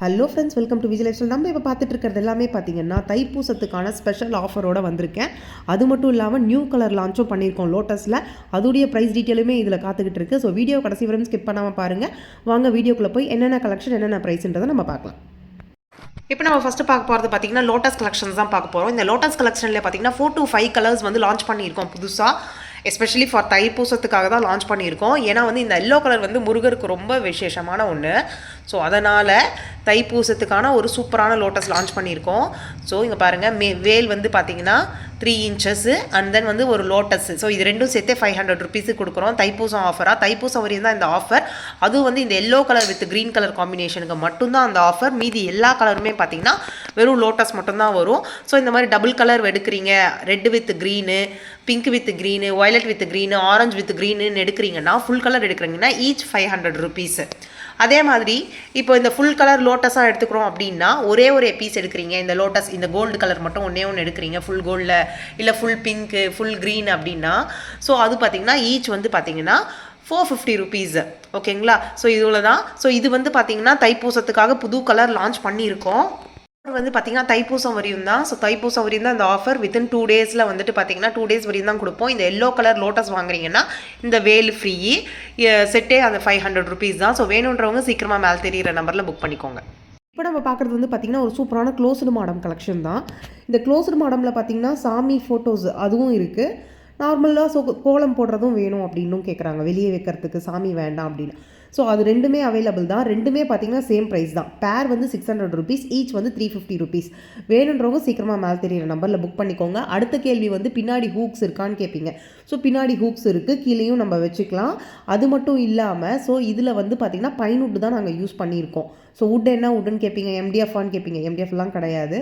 Hello friends welcome to Vijay life நம்ம இப்போ பார்த்துட்டு இருக்கிறது எல்லாமே பார்த்தீங்கன்னா தைப்பூசத்துக்கான ஸ்பெஷல் ஆஃபரோட வந்திருக்கேன். அது மட்டும் இல்லாமல் நியூ கலர் லான்ச்சும் பண்ணியிருக்கோம் லோட்டஸில் அதோடைய ப்ரைஸ் டீட்டெயிலுமே இதில் காத்துக்கிட்டு இருக்குது ஸோ வீடியோ கடைசி வரும் ஸ்கிப் பண்ணாமல் பாருங்கள் வாங்க வீடியோக்குள்ளே போய் என்னென்ன கலெக்ஷன் என்னென்ன ப்ரைஸ்ன்றதை நம்ம பார்க்கலாம். இப்போ நம்ம ஃபஸ்ட்டு பார்க்க போகிறது பார்த்தீங்கன்னா லோட்டஸ் கலெக்ஷன்ஸ் தான் பார்க்க போகிறோம் இந்த லோட்டஸ் கலெக்ஷனில் பார்த்தீங்கன்னா ஃபோர் டு ஃபைவ் கலர்ஸ் வந்து லான்ச் பண்ணியிருக்கோம் புதுசாக எஸ்பெஷலி ஃபார் தைப்பூசத்துக்காக தான் லான்ச் பண்ணியிருக்கோம். ஏன்னா வந்து இந்த எல்லோ கலர் வந்து முருகருக்கு ரொம்ப விசேஷமான ஒன்று ஸோ அதனால் தைப்பூசத்துக்கான ஒரு சூப்பரான லோட்டஸ் லான்ச் பண்ணியிருக்கோம். ஸோ இங்கே பாருங்கள் மே வேல் வந்து பார்த்தீங்கன்னா த்ரீ இன்ச்சஸ்ஸு அண்ட் தென் வந்து ஒரு லோட்டஸ் ஸோ இது ரெண்டும் சேர்த்தே ஃபைவ் ஹண்ட்ரட் ருபீஸு கொடுக்குறோம். தைப்பூசம் ஆஃபராக தைப்பூசம் வரையும் தான் இந்த ஆஃபர் அதுவும் வந்து இந்த yellow colour with green colour காம்பினேஷனுக்கு மட்டும்தான் அந்த ஆஃபர் மீதி எல்லா கலருமே பார்த்தீங்கன்னா வெறும் லோட்டஸ் மட்டும்தான் வரும். ஸோ இந்த மாதிரி டபுள் கலர் எடுக்கிறீங்க red with green pink with green violet with green orange with க்ரீனுன்னு எடுக்கிறீங்கன்னா ஃபுல் கலர் எடுக்கிறீங்கன்னா ஈச் ஃபைவ் ஹண்ட்ரட் ருபீஸு அதே மாதிரி இப்போ இந்த ஃபுல் கலர் லோட்டஸாக எடுத்துக்கிறோம் அப்படின்னா ஒரே ஒரு பீஸ் எடுக்கிறீங்க. இந்த லோட்டஸ் இந்த கோல்டு கலர் மட்டும் ஒன்றே ஒன்று எடுக்கிறீங்க. ஃபுல் கோல்டில் இல்லை ஃபுல் பிங்க்கு ஃபுல் க்ரீன் அப்படின்னா ஸோ அது பார்த்தீங்கன்னா ஈச் வந்து பார்த்திங்கன்னா ஃபோர் ஃபிஃப்டி ருபீஸ் ஓகேங்களா ஸோ இதில் தான் ஸோ இது வந்து பார்த்திங்கன்னா தைப்பூசத்துக்காக புது கலர் லான்ச் பண்ணியிருக்கோம். வந்து பார்த்தீங்கன்னா தைப்பூசம் வரையும் தான். ஸோ தைப்பூசம் வரையும் தான் இந்த ஆஃபர் வித்தின் டூ டேஸில் வந்துட்டு பார்த்தீங்கன்னா டூ டேஸ் வரையும் தான் கொடுப்போம். இந்த எல்லோ கலர் லோட்டஸ் வாங்குறீங்கன்னா இந்த வேல் ஃப்ரீ செட்டே அந்த ஃபைவ் ஹண்ட்ரட் ருபீஸ் தான். ஸோ வேணுன்றவங்க சீக்கிரமாக மேலே தெரியிற நம்பரில் புக் பண்ணிக்கோங்க. இப்போ நம்ம பார்க்குறது வந்து பார்த்திங்கன்னா ஒரு சூப்பரான க்ளோஸ்டு மாடம் கலெக்ஷன் தான். இந்த க்ளோஸ்டு மாடமில் பார்த்தீங்கன்னா சாமி ஃபோட்டோஸ் அதுவும் இருக்குது நார்மலாக சோ கோலம் போடுறதும் வேணும் அப்படின்னும் கேட்குறாங்க வெளியே வைக்கிறதுக்கு சாமி வேண்டாம் அப்படின்னு. ஸோ அது ரெண்டுமே அவைலபிள் தான். ரெண்டுமே பார்த்தீங்கன்னா சேம் ப்ரைஸ் தான். பேர் வந்து சிக்ஸ் ஹண்ட்ரட் ருபீஸ் ஈச் வந்து த்ரீ ஃபிஃப்டி ருபீஸ் வேணுன்றவங்க சீக்கிரமாக மேலே தெரியிற நம்பரில் புக் பண்ணிக்கோங்க. அடுத்த கேள்வி வந்து பின்னாடி ஹூக்ஸ் இருக்கான்னு கேட்பீங்க ஸோ பின்னாடி ஹூக்ஸ் இருக்குது கீழேயும் நம்ம வச்சுக்கலாம். அது மட்டும் இல்லாமல் ஸோ இதில் வந்து பார்த்திங்கன்னா பைன் உட் தான் நாங்கள் யூஸ் பண்ணியிருக்கோம். ஸோ உட் என்ன உட்னு கேட்பீங்க எம்டிஎஃப்ஆன்னு கேட்பீங்க எம்டிஎஃப்லாம் கிடையாது.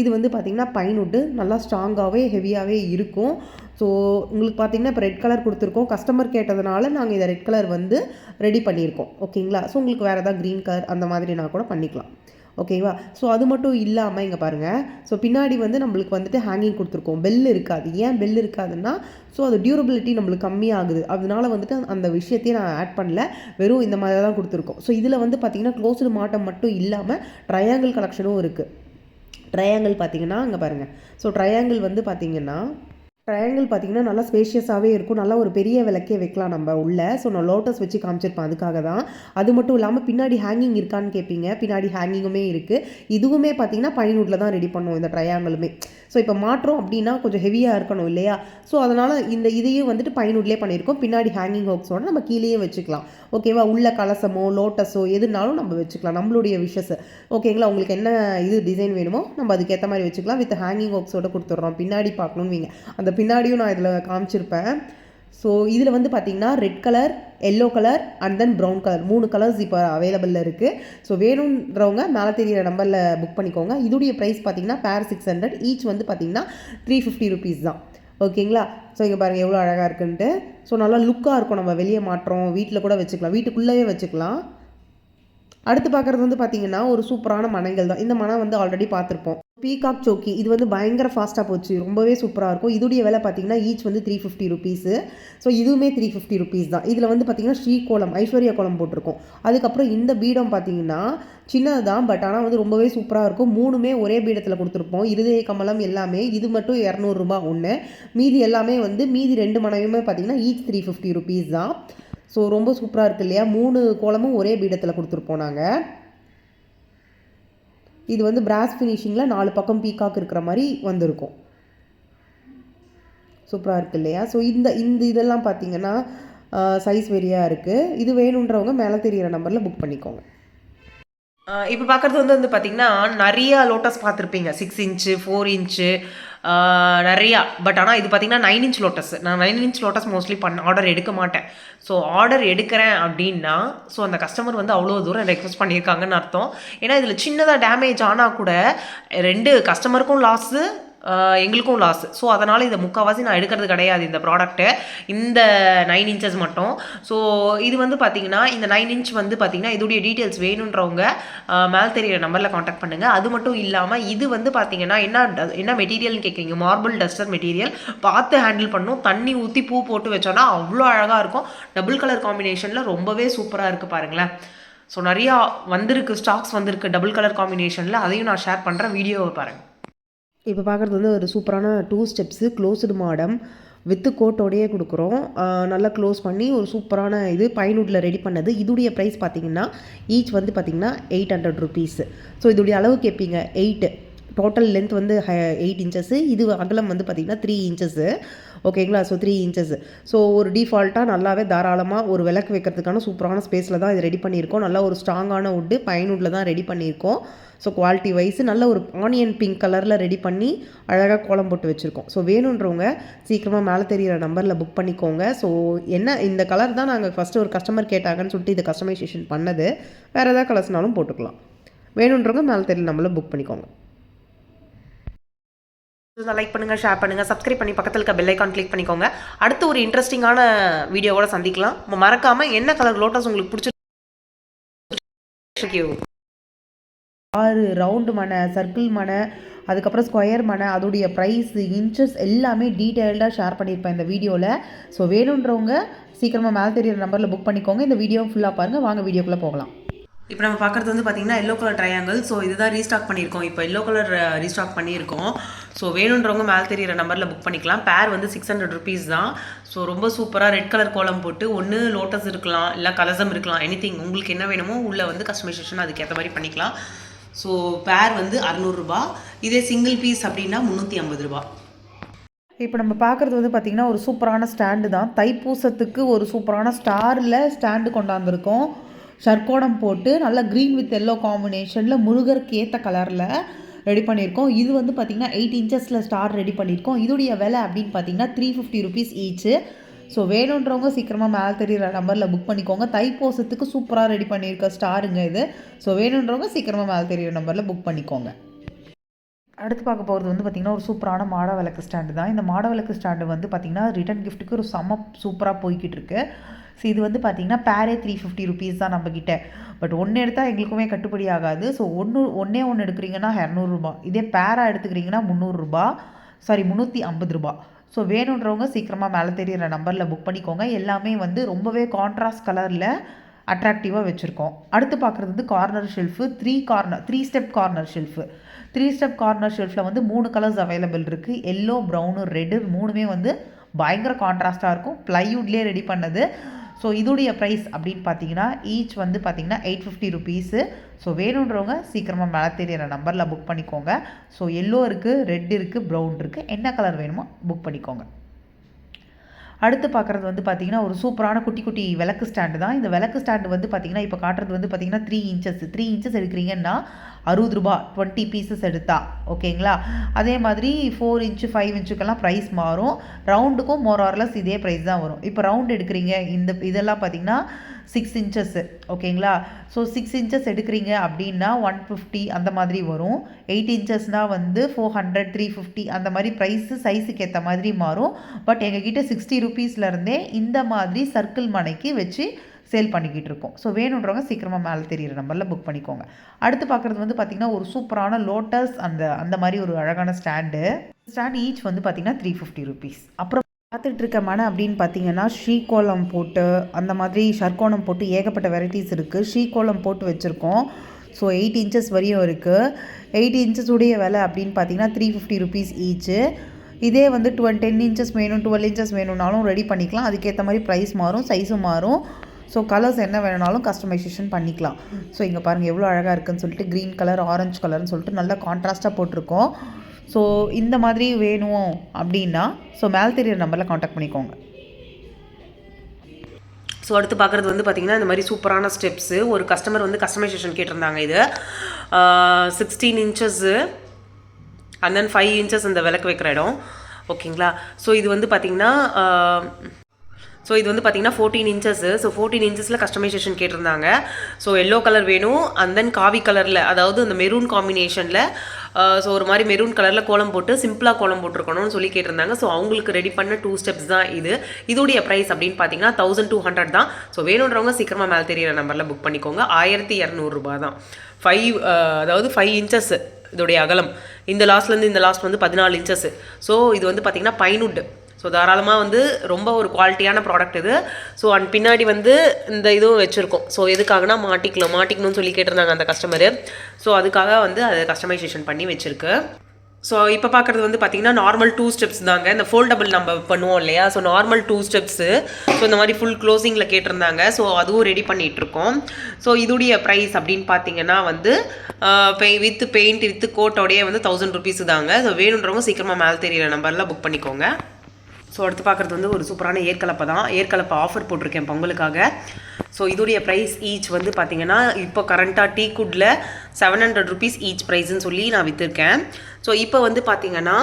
இது வந்து பார்த்திங்கன்னா பைன்வுட்டு நல்லா ஸ்ட்ராங்காகவே ஹெவியாகவே இருக்கும். ஸோ உங்களுக்கு பார்த்திங்கன்னா இப்போ ரெட் கலர் கொடுத்துருக்கோம். கஸ்டமர் கேட்டதுனால நாங்கள் இதை ரெட் கலர் வந்து ரெடி பண்ணியிருக்கோம். ஓகேங்களா ஸோ உங்களுக்கு வேறு ஏதாவது க்ரீன் கலர் அந்த மாதிரி நான் கூட பண்ணிக்கலாம். ஓகேவா ஸோ அது மட்டும் இல்லாமல் இங்கே பாருங்கள் ஸோ பின்னாடி வந்து நம்மளுக்கு வந்துட்டு ஹேங்கிங் கொடுத்துருக்கோம். பெல் இருக்காது. ஏன் பெல் இருக்காதுன்னா ஸோ அது டியூரபிலிட்டி நம்மளுக்கு கம்மியாகுது. அதனால வந்துட்டு அந்த விஷயத்தையும் நான் ஆட் பண்ணல. வெறும் இந்த மாதிரி தான் கொடுத்துருக்கோம். ஸோ இதில் வந்து பார்த்திங்கன்னா க்ளோஸ்டு மாட்டம் மட்டும் இல்லாமல் ட்ரையாங்கிள் கலெக்ஷனும் இருக்குது ட்ரையாங்கிள் பார்த்தீங்கன்னா அங்கே பாருங்கள் ஸோ ட்ரையாங்கிள் வந்து பார்த்தீங்கன்னா ட்ரையாங்கிள் பார்த்தீங்கன்னா நல்லா ஸ்பேஷியஸாகவே இருக்கும். நல்லா ஒரு பெரிய விளக்கே வைக்கலாம் நம்ம உள்ள. ஸோ நான் லோட்டஸ் வச்சு காமிச்சிருப்பேன். அதுக்காக தான். அது மட்டும் இல்லாமல் பின்னாடி ஹேங்கிங் இருக்கான்னு கேட்பீங்க பின்னாடி ஹேங்கிங்குமே இருக்குது இதுவுமே பார்த்தீங்கன்னா பைன்வுட்டில் தான் ரெடி பண்ணுவோம் இந்த ட்ரையாங்கிளுமே ஸோ இப்போ மாற்றோம் அப்படின்னா கொஞ்சம் ஹெவியாக இருக்கணும் இல்லையா? ஸோ அதனால் இந்த இதையும் வந்துட்டு பைனூட்லேயே பண்ணியிருக்கோம். பின்னாடி ஹேங்கிங் ஹோக்ஸோட நம்ம கீழேயே வச்சுக்கலாம். ஓகேவா? உள்ள கலசமோ லோட்டஸோ எதுனாலும் நம்ம வச்சுக்கலாம். நம்மளுடைய விஷஸ் ஓகேங்களா? உங்களுக்கு என்ன இது டிசைன் வேணுமோ நம்ம அதுக்கேற்ற மாதிரி வச்சுக்கலாம். வித் ஹேங்கிங் ஒர்க்ஸோட கொடுத்துட்றோம். பின்னாடி பார்க்கணுன்னு வைங்க. அந்த பின்னாடியும் நான் இதில் காமிச்சிருப்பேன். ஸோ இதில் வந்து பார்த்தீங்கன்னா red colour yellow colour and then brown colour மூணு கலர்ஸ் இப்போ அவைலபிளில் இருக்குது ஸோ வேணுன்றவங்க மேலே தெரியிற நம்பரில் புக் பண்ணிக்கோங்க. இதுடைய ப்ரைஸ் பார்த்தீங்கன்னா பேர் சிக்ஸ் ஹண்ட்ரட் ஈச் வந்து பார்த்தீங்கன்னா த்ரீ ஃபிஃப்டி ருபீஸ் தான். ஓகேங்களா? ஸோ இங்கே பாருங்கள் எவ்வளோ அழகாக இருக்குன்ட்டு. ஸோ நல்லா லுக்காக இருக்கும். நம்ம வெளியே மாட்டுறோம். வீட்டில் கூட வச்சுக்கலாம். வீட்டுக்குள்ளேயே வச்சுக்கலாம். அடுத்து பார்க்குறது வந்து பார்த்திங்கன்னா ஒரு சூப்பரான மனைகள் தான். இந்த மனை வந்து ஆல்ரெடி பார்த்துருப்போம். பீகாக் சோக்கி இது வந்து பயங்கர ஃபாஸ்ட்டாக போச்சு. ரொம்பவே சூப்பராக இருக்கும். இதுடைய விலை பார்த்தீங்கன்னா ஈச் வந்து த்ரீ ஃபிஃப்டி ருபீஸு ஸோ இதுவுமே த்ரீ ஃபிஃப்டி ருபீஸ் தான். இதில் வந்து பார்த்தீங்கன்னா ஸ்ரீ கோலம் ஐஸ்வர்யா கோலம் போட்டிருக்கோம். அதுக்கப்புறம் இந்த பீடம் பார்த்தீங்கன்னா சின்னது தான் பட் ஆனால் வந்து ரொம்பவே சூப்பராக இருக்கும். மூணுமே ஒரே பீடத்தில் கொடுத்துருப்போம். இருதய கமலம் எல்லாமே இது மட்டும் இரநூறுபா ஒன்று மீதி எல்லாமே வந்து மீதி ரெண்டு மனையுமே பார்த்தீங்கன்னா ஈச் த்ரீ ஃபிஃப்டி ருபீஸ் தான். ஸோ ரொம்ப சூப்பராக இருக்குது இல்லையா? மூணு கோலமும் ஒரே பீடத்தில் கொடுத்துருப்போம் நாங்கள் இது வந்து பிராஸ் ஃபினிஷிங்கில் நாலு பக்கம் பீக்காக் இருக்கிற மாதிரி வந்திருக்கும். சூப்பராக இருக்குது இல்லையா? ஸோ இந்த இந்த இதெல்லாம் பார்த்தீங்கன்னா சைஸ் வெரியாக இருக்குது இது வேணுன்றவங்க மேலே தெரிகிற நம்பரில் புக் பண்ணிக்கோங்க. இப்போ பார்க்குறது வந்து வந்து பார்த்திங்கன்னா நிறையா லோட்டஸ் பார்த்துருப்பீங்க. சிக்ஸ் இன்ச்சு ஃபோர் இன்ச்சு நிறையா. பட் ஆனால் இது பார்த்திங்கன்னா நைன் இன்ச் லோட்டஸ் நான் நைன் இன்ச் லோட்டஸ் மோஸ்ட்லி பண்ண ஆர்டர் எடுக்க மாட்டேன். ஸோ ஆர்டர் எடுக்கிறேன் அப்படின்னா ஸோ அந்த கஸ்டமர் வந்து அவ்வளோ தூரம் ரெக்வஸ்ட் பண்ணியிருக்காங்கன்னு அர்த்தம். ஏன்னா இதில் சின்னதாக டேமேஜ் ஆனால் கூட ரெண்டு கஸ்டமருக்கும் லாஸு எங்களுக்கும் லாஸ் ஸோ அதனால் இதை முக்கால்வாசி நான் எடுக்கிறது கிடையாது இந்த ப்ராடக்ட்டு இந்த நைன் இன்ச்சஸ் மட்டும். ஸோ இது வந்து பார்த்தீங்கன்னா இந்த நைன் இன்ச் வந்து பார்த்தீங்கன்னா இதோடைய டீட்டெயில்ஸ் வேணுன்றவங்க மேல் தெரியிற நம்பரில் காண்டாக்ட் பண்ணுங்கள் அது மட்டும் இல்லாமல் இது வந்து பார்த்தீங்கன்னா என்ன என்ன மெட்டீரியல்னு கேட்குறீங்க மார்பிள் டஸ்டர் மெட்டீரியல் பார்த்து ஹேண்டில் பண்ணும் தண்ணி ஊற்றி பூ போட்டு வச்சோன்னா அவ்வளோ அழகாக இருக்கும். டபுள் கலர் காம்பினேஷனில் ரொம்பவே சூப்பராக இருக்குது பாருங்களேன். ஸோ நிறையா வந்திருக்கு ஸ்டாக்ஸ் வந்திருக்கு டபுள் கலர் காம்பினேஷனில் அதையும் நான் ஷேர் பண்ணுறேன் வீடியோவை பாருங்கள் இப்போ பார்க்குறது வந்து ஒரு சூப்பரான டூ ஸ்டெப்ஸு க்ளோஸ்டு மாடம் வித்து கோட்டோடையே கொடுக்குறோம். நல்லா க்ளோஸ் பண்ணி ஒரு சூப்பரான இது பைனூட்டில் ரெடி பண்ணது. இதுடைய ப்ரைஸ் பார்த்தீங்கன்னா ஈச் வந்து பார்த்தீங்கன்னா எயிட் ஹண்ட்ரட் ருபீஸ் ஸோ இதோடைய அளவு கேட்பீங்க எயிட்டு டோட்டல் லென்த் வந்து எயிட் இன்ச்சஸ்ஸு இது அகலம் வந்து பார்த்திங்கன்னா த்ரீ இன்ச்சஸ்ஸு ஓகேங்களா ஸோ த்ரீ இன்ச்சஸ் ஸோ ஒரு டிஃபால்ட்டாக நல்லாவே தாராளமாக ஒரு விளக்கு வைக்கிறதுக்கான சூப்பரான ஸ்பேஸில் தான் இது ரெடி பண்ணியிருக்கோம். நல்ல ஒரு ஸ்ட்ராங்கான வுட்டு பயனுட்டில் தான் ரெடி பண்ணியிருக்கோம். ஸோ குவாலிட்டி வைஸ் நல்ல ஒரு ஆனியன் பிங்க் கலரில் ரெடி பண்ணி அழகாக கோலம் போட்டு வச்சுருக்கோம். ஸோ வேணுன்றவங்க சீக்கிரமாக மேலே தெரியிற நம்பரில் புக் பண்ணிக்கோங்க. ஸோ என்ன இந்த கலர் தான் நாங்கள் ஃபஸ்ட்டு ஒரு கஸ்டமர் கேட்டாங்கன்னு சொல்லிட்டு இதை கஸ்டமைசேஷன் பண்ணது. வேறு எதாவது கலர்ஸ்னாலும் போட்டுக்கலாம். வேணுன்றவங்க மேலே தெரியல நம்மள புக் பண்ணிக்கோங்க. லைக் பண்ணுங்கள் ஷேர் பண்ணுங்கள் சப்ஸ்கிரைப் பண்ணி பக்கத்தில் இருக்க பெல் ஐக்கான் கிளிக் பண்ணிக்கோங்க. அடுத்து ஒரு இன்ட்ரெஸ்டிங்கான வீடியோவோட சந்திக்கலாம். மறக்காமல் என்ன கலர் லோட்டஸ் உங்களுக்கு பிடிச்சிருக்கு ஆறு ரவுண்டு மனை சர்க்கிள் மனை அதுக்கப்புறம் ஸ்கொயர் மனை அதோடைய ப்ரைஸ் இன்ச்சஸ் எல்லாமே டீட்டெயில்டாக ஷேர் பண்ணியிருப்பேன் இந்த வீடியோவில் ஸோ வேணுன்றவங்க சீக்கிரமாக மேலே தெரியிற நம்பரில் புக் பண்ணிக்கோங்க. இந்த வீடியோ ஃபுல்லாக பாருங்கள் வாங்க வீடியோக்குள்ளே போகலாம். இப்போ நம்ம பார்க்குறது வந்து பார்த்தீங்கன்னா எல்லோ கலர் ட்ரையாங்கிள் ஸோ இதுதான் ரீஸ்டாக் பண்ணியிருக்கோம். இப்போ எல்லோ கலர் ரீஸ்டாக் பண்ணியிருக்கோம். ஸோ வேணுன்றவங்க மேலே தெரியிற நம்பரில் புக் பண்ணிக்கலாம். பேர் வந்து சிக்ஸ் ஹண்ட்ரட் ருபீஸ் தான். ஸோ ரொம்ப சூப்பராக ரெட் கலர் கோலம் போட்டு ஒன்று லோட்டஸ் இருக்கலாம் இல்லை கலசம் இருக்கலாம். எனி உங்களுக்கு என்ன வேணுமோ உள்ளே வந்து கஸ்டமைசேஷன் அதுக்கேற்ற மாதிரி பண்ணிக்கலாம். ஸோ பேர் வந்து அறநூறுரூபா இதே சிங்கிள் பீஸ் அப்படின்னா முந்நூற்றி ஐம்பது ரூபா. இப்போ நம்ம பார்க்குறது வந்து பார்த்திங்கன்னா ஒரு சூப்பரான ஸ்டாண்டு தான். தைப்பூசத்துக்கு ஒரு சூப்பரான ஸ்டாரில் ஸ்டாண்டு கொண்டாந்துருக்கோம். சர்க்கோடம் போட்டு நல்லா க்ரீன் வித் எல்லோ காம்பினேஷனில் முருகருக்கு ஏற்ற கலரில் ரெடி பண்ணியிருக்கோம். இது வந்து பார்த்திங்கன்னா எயிட் இன்ச்சஸில் ஸ்டார் ரெடி பண்ணியிருக்கோம். இதோடைய விலை அப்படின்னு பார்த்தீங்கன்னா three fifty rupees each so வேணுன்றவங்க சீக்கிரமாக மேலே தெரிகிற நம்பரில் புக் பண்ணிக்கோங்க. தைப்போசத்துக்கு சூப்பராக ரெடி பண்ணியிருக்க ஸ்டாருங்க இது. ஸோ வேணுன்றவங்க சீக்கிரமாக மேலே தெரிகிற நம்பரில் புக் பண்ணிக்கோங்க. அடுத்து பார்க்க போகிறது வந்து பார்த்திங்கன்னா ஒரு சூப்பரான மாட விளக்கு ஸ்டாண்டு தான். இந்த மாட விளக்கு ஸ்டாண்டு வந்து பார்த்திங்கன்னா ரிட்டன் கிஃப்ட்டுக்கு ஒரு செம்ம சூப்பராக போய்கிட்டு இருக்குது ஸோ இது வந்து பார்த்திங்கன்னா பேரே த்ரீ ஃபிஃப்டி ருபீஸ் தான் நம்மக்கிட்ட பட் ஒன்று எடுத்தால் எங்களுக்குமே கட்டுப்படி ஆகாது. ஸோ ஒன்று ஒன்றே ஒன்று எடுக்கிறீங்கன்னா இரநூறுபா இதே பேராக எடுத்துக்கிறீங்கன்னா முந்நூறுரூபா சாரி முந்நூற்றி ஐம்பது ரூபா. ஸோ வேணுன்றவங்க சீக்கிரமாக மேலே தெரிகிற நம்பரில் புக் பண்ணிக்கோங்க. எல்லாமே வந்து ரொம்பவே கான்ட்ராஸ்ட் கலரில் அட்ராக்டிவாக வச்சுருக்கோம். அடுத்து பார்க்குறது வந்து corner shelf three corner three step corner shelf three step corner ஷெல்ஃபில் வந்து மூணு கலர்ஸ் அவைலபிள் இருக்குது எல்லோ ப்ரௌனு ரெட்டு மூணுமே வந்து பயங்கர கான்ட்ராஸ்ட்டாக இருக்கும். ப்ளைவுட்லேயே ரெடி பண்ணது. ஸோ இதோடைய ப்ரைஸ் அப்படின்னு பார்த்தீங்கன்னா ஈச் வந்து பார்த்தீங்கன்னா எயிட் ஃபிஃப்டி ருபீஸு ஸோ வேணுன்றவங்க சீக்கிரமாக மேலே தெரியிற நம்பரில் புக் பண்ணிக்கோங்க. ஸோ எல்லோ இருக்குது ரெட் இருக்குது ப்ரௌன் இருக்குது என்ன கலர் வேணுமோ புக் பண்ணிக்கோங்க. அடுத்து பார்க்குறது வந்து பார்த்திங்கன்னா ஒரு சூப்பரான குட்டி குட்டி விளக்கு ஸ்டாண்டு தான். இந்த விளக்கு ஸ்டாண்டு வந்து பார்த்திங்கன்னா இப்போ காட்டுறது வந்து பார்த்திங்கன்னா த்ரீ இன்ச்சஸ் த்ரீ இன்ச்சஸ் எடுக்கிறீங்கன்னா அறுபது ரூபா டுவெண்ட்டி பீசஸ் எடுத்தா ஓகேங்களா அதே மாதிரி ஃபோர் இன்ச்சு ஃபைவ் இன்ச்சுக்கெல்லாம் ப்ரைஸ் மாறும். ரவுண்டுக்கும் மோர் ஆர்லஸ் இதே ப்ரைஸ் தான் வரும். இப்போ ரவுண்ட் எடுக்கிறீங்க இந்த இதெல்லாம் பார்த்திங்கன்னா சிக்ஸ் இன்ச்சஸ்ஸு ஓகேங்களா ஸோ சிக்ஸ் இன்ச்சஸ் எடுக்கிறீங்க அப்படின்னா ஒன் ஃபிஃப்டி அந்த மாதிரி வரும். எயிட் இன்ச்சஸ்னால் வந்து ஃபோர் ஹண்ட்ரட் த்ரீ ஃபிஃப்டி அந்த மாதிரி ப்ரைஸு சைஸுக்கு ஏற்ற மாதிரி மாறும். பட் எங்ககிட்ட சிக்ஸ்டி ருபீஸ்லேருந்தே இந்த மாதிரி சர்க்கிள் மனைக்கு வச்சு சேல் பண்ணிக்கிட்டு இருக்கோம் ஸோ வேணுன்றவங்க சீக்கிரமாக மேலே தெரியிற நம்பரில் புக் பண்ணிக்கோங்க. அடுத்து பார்க்குறது வந்து பார்த்திங்கன்னா ஒரு சூப்பரான லோட்டஸ் அந்த அந்த மாதிரி ஒரு அழகான ஸ்டாண்டு ஸ்டாண்ட் ஈச் வந்து பார்த்திங்கன்னா த்ரீ ஃபிஃப்டி ருபீஸ் அப்புறம் பார்த்துட்ருக்க மனை அப்படின்னு பார்த்தீங்கன்னா ஸ்ரீகோலம் போட்டு அந்த மாதிரி ஷர்கோணம் போட்டு ஏகப்பட்ட வெரைட்டிஸ் இருக்குது ஸ்ரீகோலம் போட்டு வச்சுருக்கோம். ஸோ எயிட் இன்ச்சஸ் வரையும் இருக்குது எயிட் இன்ச்சஸ் உடைய விலை அப்படின்னு பார்த்தீங்கன்னா த்ரீ ஃபிஃப்டி ருபீஸ் ஈச்சு இதே வந்து டுவெல் டென் இன்ச்சஸ் வேணும் டுவெல் இன்ச்சஸ் வேணும்னாலும் ரெடி பண்ணிக்கலாம். அதுக்கேற்ற மாதிரி ப்ரைஸ் மாறும் சைஸும் மாறும். ஸோ கலர்ஸ் என்ன வேணாலும் கஸ்டமைசேஷன் பண்ணிக்கலாம். ஸோ இங்கே பாருங்கள் எவ்வளோ அழகாக இருக்குதுன்னு சொல்லிட்டு க்ரீன் கலர் ஆரஞ்சு கலர்னு சொல்லிட்டு நல்லா கான்ட்ராஸ்ட்டாக போட்டிருக்கோம். ஸோ இந்த மாதிரி வேணும் அப்படின்னா ஸோ மேல் தெரியிற நம்பரில் காண்டாக்ட் பண்ணிக்கோங்க. ஸோ அடுத்து பார்க்குறது வந்து பார்த்திங்கன்னா இந்த மாதிரி சூப்பரான ஸ்டெப்ஸு ஒரு கஸ்டமர் வந்து கஸ்டமைசேஷன் கேட்டிருந்தாங்க இது. Sixteen inches and then five inches இந்த விளக்கு வைக்கிற இடம். ஓகேங்களா ஸோ இது வந்து பார்த்திங்கன்னா ஸோ இது வந்து பார்த்தீங்கன்னா ஃபோர்டீன் இன்ச்சஸ் ஸோ ஃபோர்டீன் இன்ச்சஸில் கஸ்டமைசேஷன் கேட்டிருந்தாங்க. ஸோ எல்லோ கலர் வேணும். அண்ட் தென் காவி கலரில் அதாவது அந்த மெரூன் காம்பினேஷனில் ஸோ ஒரு மாதிரி மெரூன் கலரில் கோலம் போட்டு சிம்பிளாக கோலம் போட்டிருக்கணும்னு சொல்லி கேட்டிருந்தாங்க. ஸோ அவங்களுக்கு ரெடி பண்ண டூ ஸ்டெப்ஸ் தான் இது. இதோடைய ப்ரைஸ் அப்படின்னு பார்த்தீங்கன்னா தௌசண்ட் டூ ஹண்ட்ரட் தான். ஸோ வேணுன்றவங்க சீக்கிரமாக மேலே தெரியிற நம்பரில் புக் பண்ணிக்கோங்க. ஆயிரத்தி இரநூறுபா தான். ஃபைவ் அதாவது ஃபைவ் இன்ச்சஸ் இதோடைய அகலம். இந்த லாஸ்ட்லேருந்து இந்த லாஸ்ட் வந்து பதினாலு இன்ச்சஸ் ஸோ இது வந்து பார்த்திங்கன்னா பைனுட் ஸோ தாராளமாக வந்து ரொம்ப ஒரு குவாலிட்டியான ப்ராடக்ட் இது. ஸோ அண்ட் பின்னாடி வந்து இந்த இதுவும் வச்சுருக்கோம். ஸோ எதுக்காகனா மாட்டிக்கலாம் மாட்டிக்கணும்னு சொல்லி கேட்டிருந்தாங்க அந்த கஸ்டமரு ஸோ அதுக்காக வந்து அதை கஸ்டமைசேஷன் பண்ணி வச்சுருக்கு. ஸோ இப்போ பார்க்குறது வந்து பார்த்தீங்கன்னா நார்மல் டூ ஸ்டெப்ஸ் தாங்க. இந்த ஃபோல்டபுள் நம்ம பண்ணுவோம் இல்லையா? So normal two steps so இந்த மாதிரி ஃபுல் க்ளோசிங்கில் கேட்டிருந்தாங்க. ஸோ அதுவும் ரெடி பண்ணிகிட்ருக்கோம் ஸோ இதுடைய ப்ரைஸ் அப்படின்னு பார்த்தீங்கன்னா வந்து பெ வித் பெயிண்ட் வித் கோட்டோடையே வந்து தௌசண்ட் ருபீஸ் தாங்க. ஸோ வேணுன்றவங்க சீக்கிரமாக மேலே தெரியிற நம்பரில் புக் பண்ணிக்கோங்க. ஸோ அடுத்து பார்க்குறது வந்து ஒரு சூப்பரான ஏற்கலப்பை தான். ஏற்கலப்பை ஆஃபர் போட்டிருக்கேன் பொங்கலுக்காக. ஸோ இதோடைய ப்ரைஸ் ஈச் வந்து பார்த்தீங்கன்னா இப்போ கரண்ட்டாக டீ குட்டில் செவன் ஹண்ட்ரட் ருபீஸ் ஈச் ப்ரைஸ்ன்னு சொல்லி நான் விற்றுருக்கேன் ஸோ இப்போ வந்து பார்த்தீங்கன்னா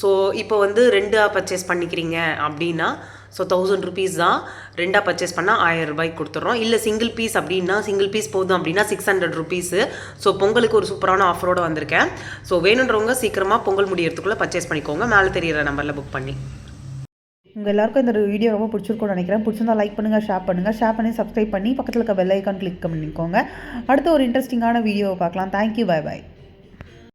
ஸோ இப்போ வந்து ரெண்டாக பர்ச்சேஸ் பண்ணிக்கிறீங்க அப்படின்னா ஸோ தௌசண்ட் ருபீஸ் தான். ரெண்டாக பர்ச்சேஸ் பண்ணால் ஆயிரம் ரூபாய்க்கு கொடுத்துட்றோம் இல்லை சிங்கிள் பீஸ் அப்படின்னா சிங்கிள் பீஸ் போதும் அப்படின்னா சிக்ஸ் ஹண்ட்ரட் ருபீஸு ஸோ பொங்கலுக்கு ஒரு சூப்பரான ஆஃபரோடு வந்திருக்கேன். ஸோ வேணுன்றவங்க சீக்கிரமாக பொங்கல் முடியறதுக்குள்ளே பர்ச்சேஸ் பண்ணிக்கோங்க. மேலே தெரியிற நம்பரில் புக் பண்ணி. உங்கள் எல்லாருக்கும் இந்த வீடியோ ரொம்ப பிடிச்சிருக்கும்னு நினைக்கிறேன். பிடிச்சிருந்தா லைக் பண்ணுங்கள் ஷேர் பண்ணுங்கள் ஷேர் பண்ணி சப்ஸ்கிரைப் பண்ணி பக்கத்தில் இருக்க பெல் ஐக்கான் கிளிக் பண்ணிக்கோங்க. அடுத்து ஒரு இன்ட்ரெஸ்டிங்கான வீடியோவை பார்க்கலாம். Thank you bye by